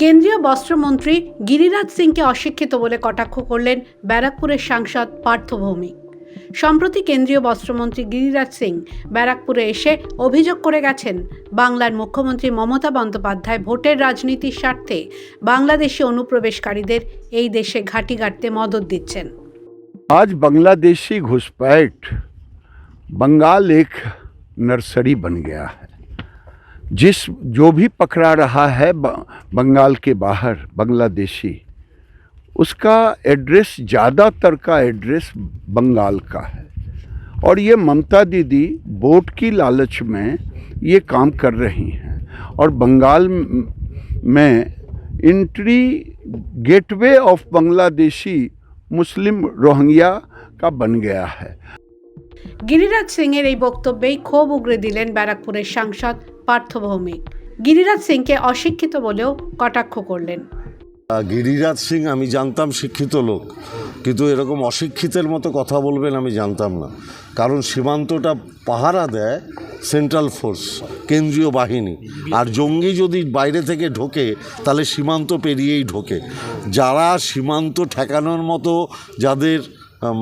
কেন্দ্রীয় বস্ত্রমন্ত্রী গিরিরাজ সিংকে অশিক্ষিত বলে কটাক্ষ করলেন ব্যারাকপুরের সাংসদ পার্থ ভৌমিক সম্প্রতি কেন্দ্রীয় বস্ত্রমন্ত্রী গিরিরাজ সিং ব্যারাকপুরে এসে অভিযোগ করে গেছেন বাংলার মুখ্যমন্ত্রী মমতা বন্দ্যোপাধ্যায় ভোটের রাজনীতির স্বার্থে বাংলাদেশি অনুপ্রবেশকারীদের এই দেশে ঘাঁটি গাড়তে মদত দিচ্ছেন आज बांग्लादेशी घुसपैठ बंगाल एक नर्सरी बन गया है जिस जो भी पकड़ा रहा है बंगाल के बाहर, बांग्लादेशी, उसका एड्रेस, ज़्यादातर का एड्रेस बंगाल का है। और ये ममता दीदी वोट की लालच में ये काम कर रही हैं। और बंगाल म- entry gateway of Bangladeshi Muslim Rohingya का बन गया है। গিরিরাজ সিংয়ের এই বক্তব্যেই ক্ষোভ উগরে দিলেন ব্যারাকপুরের সাংসদ পার্থ ভৌমিক। গিরিরাজ সিংকে অশিক্ষিত বলেও কটাক্ষ করলেন। গিরিরাজ সিং, আমি জানতাম শিক্ষিত লোক, কিন্তু এরকম অশিক্ষিতের মতো কথা বলবেন আমি জানতাম না। কারণ সীমান্তটা পাহারা দেয় সেন্ট্রাল ফোর্স, কেন্দ্রীয় বাহিনী। আর জঙ্গি যদি বাইরে থেকে ঢোকে, তাহলে সীমান্ত পেরিয়েই ঢোকে। যারা সীমান্ত ঠেকানোর মতো, যাদের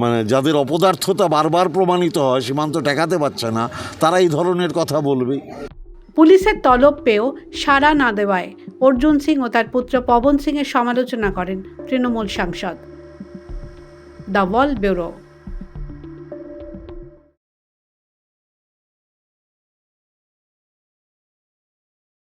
মানে যাদের অপদার্থতা বারবার প্রমাণিত হয়, সীমান্ত ঠেকাতে পারছে না, তারা এই ধরনের কথা বলবে। পুলিশের তলব পেয়েও সাড়া না দেওয়ায় অর্জুন সিং ও তার পুত্র পবন সিংয়ের সমালোচনা করেন তৃণমূল সাংসদ। The wall bureau.